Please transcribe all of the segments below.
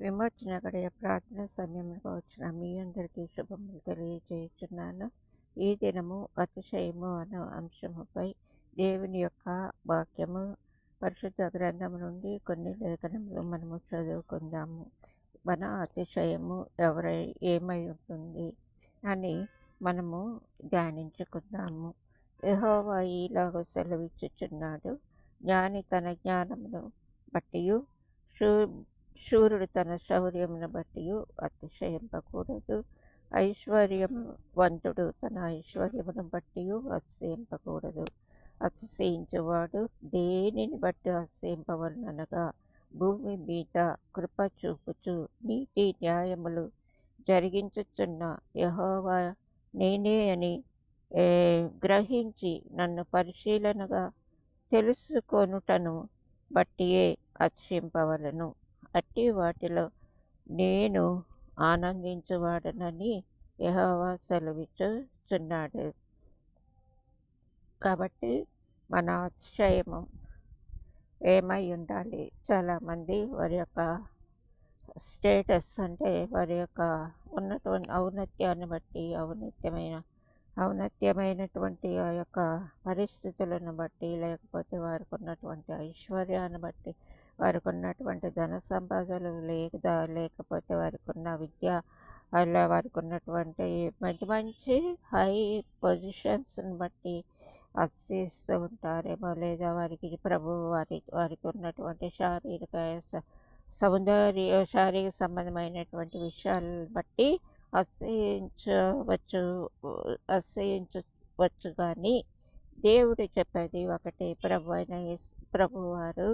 విమోచన గడియ ప్రార్థన సమయంలో వచ్చిన మీ అందరికీ శుభములు తెలియజేస్తున్నాను ఈ దినము అతిశయము అనే అంశముపై దేవుని యొక్క వాక్యము పరిశుద్ధ గ్రంథము నుండి కొన్ని లేఖనములు మనము చదువుకుందాము. మన అతిశయము ఎవరై ఏమై ఉంటుంది అని మనము ధ్యానించుకుందాము. యహోవా ఈలాగ సెలవిచ్చుచున్నాడు. జ్ఞాని తన జ్ఞానమును బట్టి శూరుడు తన శౌర్యమును బట్టి అతిశయింపకూడదు. ఐశ్వర్యవంతుడు తన ఐశ్వర్యమును బట్టి అతిశయింపకూడదు. అతిశయించువాడు దేనిని బట్టి అతిశయింపవలనగా భూమి మీద కృప చూపుచు నీతి న్యాయములు జరిగించుచున్న యహోవా నేనే అని గ్రహించి నన్ను పరిశీలనగా తెలుసుకొనుటను బట్టియే అతిశయింపవలను. అట్టి వాటిలో నేను ఆనందించువాడనని యహోవా సెలవిచ్చుచున్నాడు. కాబట్టి మన అతిశయము ఏమై ఉండాలి? చాలామంది వారి యొక్క స్టేటస్ అంటే వారి యొక్క ఉన్నటువంటి ఔన్నత్యాన్ని బట్టి ఔన్నత్యమైన ఔన్నత్యమైనటువంటి ఆ యొక్క పరిస్థితులను బట్టి లేకపోతే వారికి ఉన్నటువంటి ఐశ్వర్యాన్ని బట్టి వారికి ఉన్నటువంటి ధన సంపాదనలు లేదా లేకపోతే వారికి ఉన్న విద్య అలా వారికి ఉన్నటువంటి మంచి మంచి హై పొజిషన్స్ని బట్టి అర్చిస్తూ ఉంటారేమో లేదా వారికి ప్రభు వారి వారికి ఉన్నటువంటి శారీరక సౌందర్య శారీరక సంబంధమైనటువంటి విషయాలను బట్టి అసహించవచ్చు అసహించవచ్చు కానీ దేవుడు చెప్పేది ఒకటి ప్రభు అయిన ప్రభువారు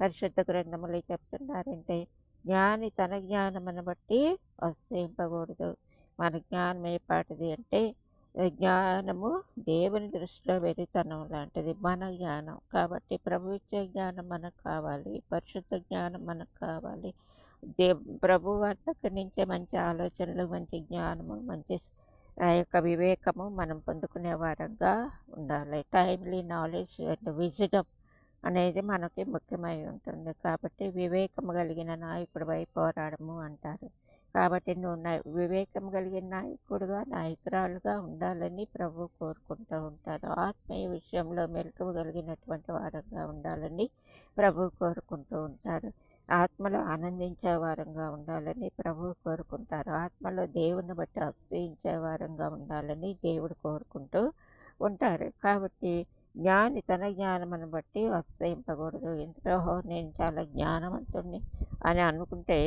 పరిశుద్ధ గ్రంథములు చెప్తున్నారంటే జ్ఞాని తన జ్ఞానమును బట్టి అసహింపకూడదు మన జ్ఞానం ఏపాటిది అంటే జ్ఞానము దేవుని దృష్టిలో వెరితనం లాంటిది మన జ్ఞానం. కాబట్టి ప్రభు ఇచ్చే జ్ఞానం మనకు కావాలి పరిశుద్ధ జ్ఞానం మనకు కావాలి. దే ప్రభు వద్దకు నుంచే మంచి ఆలోచనలు మంచి జ్ఞానము మంచి ఆ యొక్క వివేకము మనం పొందుకునే వారంగా ఉండాలి. టైమ్లీ నాలెడ్జ్ అండ్ విజిడమ్ అనేది మనకి ముఖ్యమై ఉంటుంది. కాబట్టి వివేకము కలిగిన నాయకుడిపై పోరాడము అంటారు. కాబట్టి నువ్వు వివేకం కలిగిన నాయకుడుగా నాయకురాలుగా ఉండాలని ప్రభు కోరుకుంటూ ఉంటారు ఆత్మీయ విషయంలో మెలకువ కలిగినటువంటి వారంగా ఉండాలని ప్రభు కోరుకుంటూ ఉంటారు ఆత్మలో ఆనందించే వారంగా ఉండాలని ప్రభు కోరుకుంటారు. ఆత్మలో దేవుని బట్టి ఆశ్రయించే వారంగా ఉండాలని దేవుడు కోరుకుంటూ ఉంటారు. కాబట్టి జ్ఞాని తన జ్ఞానమును బట్టి అతిశయింపకూడదు ఇంతలో నేను చాలా జ్ఞానవంతుణ్ణి అని అనుకుంటే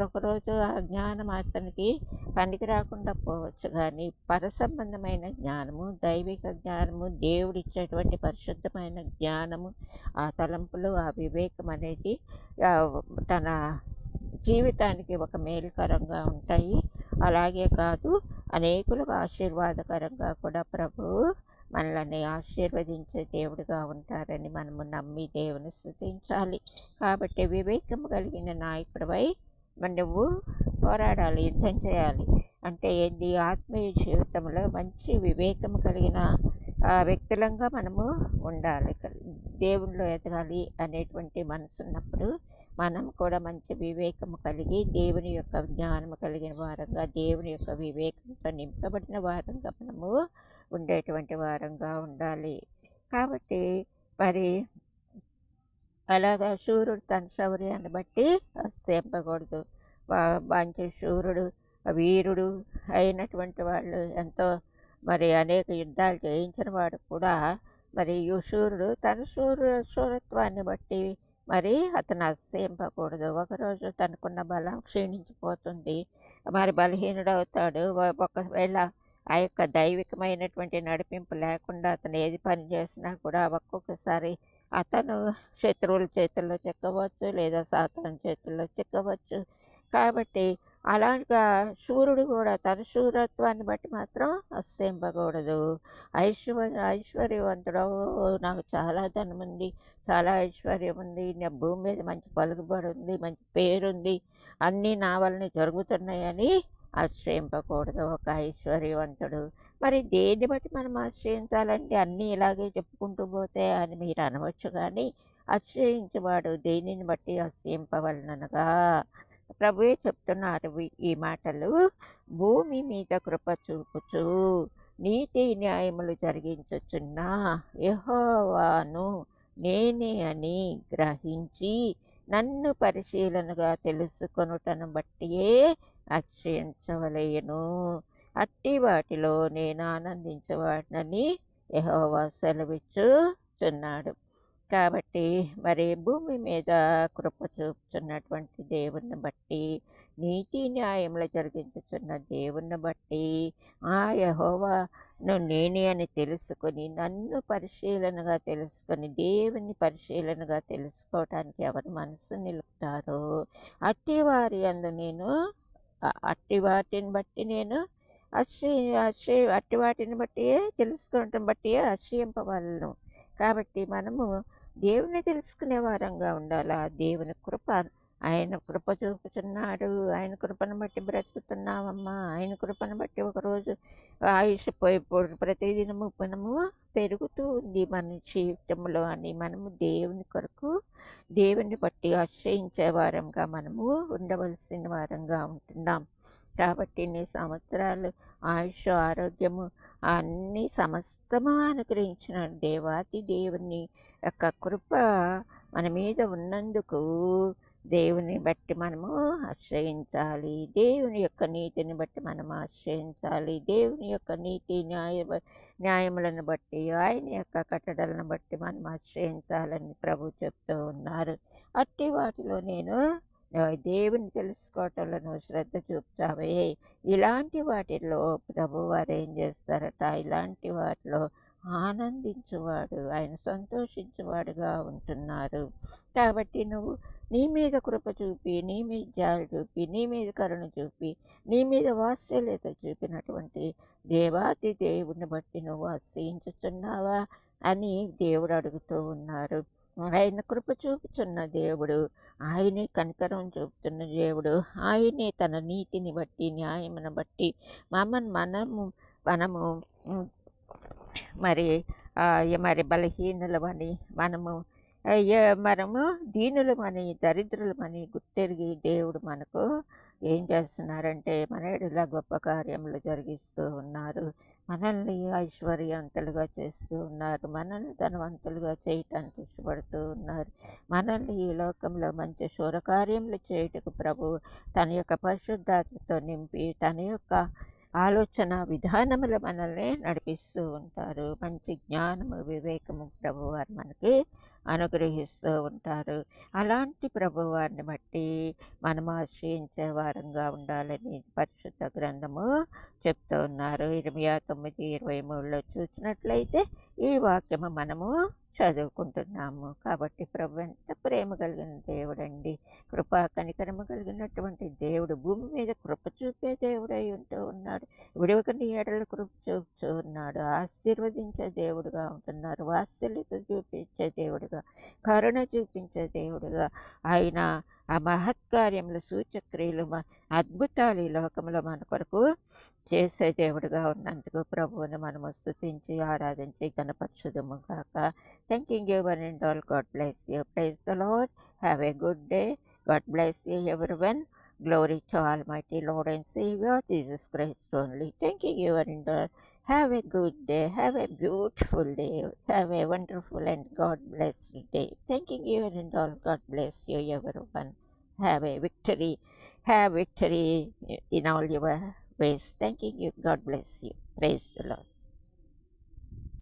ఒక రోజు ఆ జ్ఞానం అతనికి పనికి రాకుండా పోవచ్చు. కానీ పరసంబంధమైన జ్ఞానము దైవిక జ్ఞానము దేవుడిచ్చేటువంటి పరిశుద్ధమైన జ్ఞానము ఆ తలంపులు ఆ వివేకం అనేది తన జీవితానికి ఒక మేలుకరంగా ఉంటాయి. అలాగే కాదు అనేకులకు ఆశీర్వాదకరంగా కూడా ప్రభు మనల్ని ఆశీర్వదించే దేవుడుగా ఉంటారని మనము నమ్మి దేవుని స్థుతించాలి. కాబట్టి వివేకం కలిగిన నాయకుడిపై నువ్వు పోరాడాలి యుద్ధం చేయాలి. అంటే ఏంది? ఆత్మీయ జీవితంలో మంచి వివేకం కలిగిన వ్యక్తులంగా మనము ఉండాలి. దేవుళ్ళు ఎదగాలి అనేటువంటి మనసు ఉన్నప్పుడు మనం కూడా మంచి వివేకము కలిగి దేవుని యొక్క జ్ఞానము కలిగిన వారంగా దేవుని యొక్క వివేకంతో నింపబడిన వారంగా మనము ఉండేటువంటి వారంగా ఉండాలి. కాబట్టి మరి అలాగా సూర్యుడు తన శౌర్యాన్ని బట్టి తెంపకూడదు మంచి సూర్యుడు వీరుడు అయినటువంటి వాళ్ళు ఎంతో మరి అనేక యుద్ధాలు చేయించిన వాడు కూడా మరి సూర్యుడు తన సూర్య సూరత్వాన్ని బట్టి మరి అతను అతిశయింపకూడదు ఒకరోజు తనకున్న బలం క్షీణించిపోతుంది. మరి బలహీనుడవుతాడు. ఒకవేళ ఆ యొక్క దైవికమైనటువంటి నడిపింపు లేకుండా అతను ఏది పని చేసినా కూడా ఒక్కొక్కసారి అతను శత్రువుల చేతుల్లో చిక్కవచ్చు లేదా సాతాన్ చేతుల్లో చిక్కవచ్చు. కాబట్టి అలాగా సూర్యుడు కూడా తన శూరత్వాన్ని బట్టి మాత్రం అస్సేంపకూడదు ఐశ్వర్య ఐశ్వర్యవంతుడు నాకు చాలా ధనం ఉంది చాలా ఐశ్వర్యం ఉంది నా భూమి మీద మంచి పలుకుబడి ఉంది మంచి పేరుంది అన్నీ నా వలన జరుగుతున్నాయని ఆశ్రయింపకూడదు. ఒక ఐశ్వర్యవంతుడు. మరి దేన్ని బట్టి మనం ఆశ్రయించాలంటే అన్నీ ఇలాగే చెప్పుకుంటూ పోతే అని మీరు అనవచ్చు కానీ ఆశ్రయించేవాడు దేనిని బట్టి ఆశ్రయింపవలనగా ప్రభువే చెప్తున్నారు ఈ- మాటలు. భూమి మీద కృప చూపుచు నీతి న్యాయములు జరిగించుచున్న యహోవాను నేనే అని గ్రహించి నన్ను పరిశీలనగా తెలుసుకొనుటను బట్టియే అక్షయించవలేను అట్టి వాటిలో నేను ఆనందించవాడనని యహోవా సెలవిచ్చుచున్నాడు. కాబట్టి మరి భూమి మీద కృప చూపుతున్నటువంటి దేవుణ్ణి బట్టి నీతి న్యాయములు జరిగించుచున్న దేవుణ్ణి బట్టి ఆ యహోవాను నేనే అని తెలుసుకొని నన్ను పరిశీలనగా తెలుసుకొని దేవుని పరిశీలనగా తెలుసుకోవటానికి ఎవరు మనసు నిలుపుతారో అట్టి వారి అందు నేను అట్టి వాటిని బట్టి నేను అశ్రయ అశ్రయ అట్టి వాటిని బట్టి తెలుసుకోవటం బట్టి అశ్రయింపవలను కాబట్టి మనము దేవుని తెలుసుకునే వారంగా ఆ దేవుని కృప ఆయన కృప చూపుతున్నాడు. ఆయన కృపను బట్టి బ్రతుకుతున్నామమ్మా ఆయన కృపను బట్టి ఒకరోజు ఆయుష్ పోయి ప్రతిదినము మనము పెరుగుతూ ఉంది మన జీవితంలో అని మనము దేవుని కొరకు దేవుని బట్టి ఆశ్రయించే వారంగా మనము ఉండవలసిన వారంగా ఉంటున్నాం. కాబట్టి నీ సంవత్సరాలు ఆయుష్ ఆరోగ్యము అన్ని సమస్తము అనుగ్రహించిన దేవాతి దేవుని యొక్క కృప మన మీద ఉన్నందుకు దేవుని బట్టి మనము ఆశ్రయించాలి. దేవుని యొక్క నీతిని బట్టి మనం ఆశ్రయించాలి. దేవుని యొక్క నీతి న్యాయ న్యాయములను బట్టి ఆయన యొక్క కట్టడలను బట్టి మనం ఆశ్రయించాలని ప్రభు చెప్తూ ఉన్నారు. అట్టి వాటిలో నేను దేవుని తెలుసుకోవటంలో నువ్వు శ్రద్ధ చూపుతావే. ఇలాంటి వాటిల్లో ప్రభు వారు ఏం చేస్తారట? ఇలాంటి వాటిలో ఆనందించువాడు ఆయన సంతోషించువాడుగా ఉంటున్నారు. కాబట్టి నువ్వు నీ మీద కృప చూపి నీ మీద జాలు చూపి నీ మీద కరుణ చూపి నీ మీద వాత్సల్యత చూపినటువంటి దేవాతి దేవుని బట్టి నువ్వు ఆశ్రయించుతున్నావా అని దేవుడు అడుగుతూ ఉన్నారు. ఆయన కృప చూపుతున్న దేవుడు ఆయనే కనికరం చూపుతున్న దేవుడు ఆయనే తన నీతిని బట్టి న్యాయమును బట్టి మమ్మల్ని మనము మనము మరి ఆ, మరి బలహీనులమని మనము మనము దీనులమని దరిద్రులమని గుర్తెరిగి దేవుడు మనకు ఏం చేస్తున్నారంటే మన ఎడల గొప్ప కార్యములు జరిగిస్తూ ఉన్నారు. మనల్ని ఐశ్వర్యవంతులుగా చేస్తూ ఉన్నారు. మనల్ని ధనవంతులుగా చేయటానికి ఇష్టపడుతూ ఉన్నారు. మనల్ని ఈ లోకంలో మంచి శూరకార్యములు చేయుటకు ప్రభు తన యొక్క పరిశుద్ధాత్మతో నింపి తన యొక్క ఆలోచన విధానములు మనల్ని నడిపిస్తూ ఉంటారు. మంచి జ్ఞానము వివేకము ప్రభు వారు మనకి అనుగ్రహిస్తూ ఉంటారు. అలాంటి ప్రభువారిని బట్టి మనం ఆశ్రయించే వారంగా ఉండాలని పరిశుద్ధ గ్రంథము చెప్తూ ఉన్నారు. ఇరవై తొమ్మిది ఇరవై మూడులో చూసినట్లయితే ఈ వాక్యము మనము చదువుకుంటున్నాము. కాబట్టి ప్రభు ఎంత ప్రేమ కలిగిన దేవుడండి. కృపా కనికరమ కలిగినటువంటి దేవుడు భూమి మీద కృప చూపే దేవుడై ఉంటూ ఉన్నాడు. విడవకని ఏడల కృప చూపుతూ ఉన్నాడు. ఆశీర్వదించే దేవుడుగా ఉంటున్నారు. వాత్సల్యత చూపించే కరుణ చూపించే దేవుడుగా ఆయన ఆ మహత్కార్యములు సూచక్రియలు అద్భుతాలు ఈ లోకంలో మన కొరకు చేసే దేవుడుగా ఉన్నందుకు ప్రభువుని మనము స్థుతించి ఆరాధించి గణపరచుదము కాక thanking you one and all God bless you praise the Lord have a good day God bless you every one glory to all mighty lord and saviour Jesus Christ only thank you one and Have a good day. Have a beautiful day. Have a wonderful and God bless day. Thanking you and all. God bless you, everyone. Have a victory. Have victory in all your ways. Thanking you. God bless you. Praise the Lord.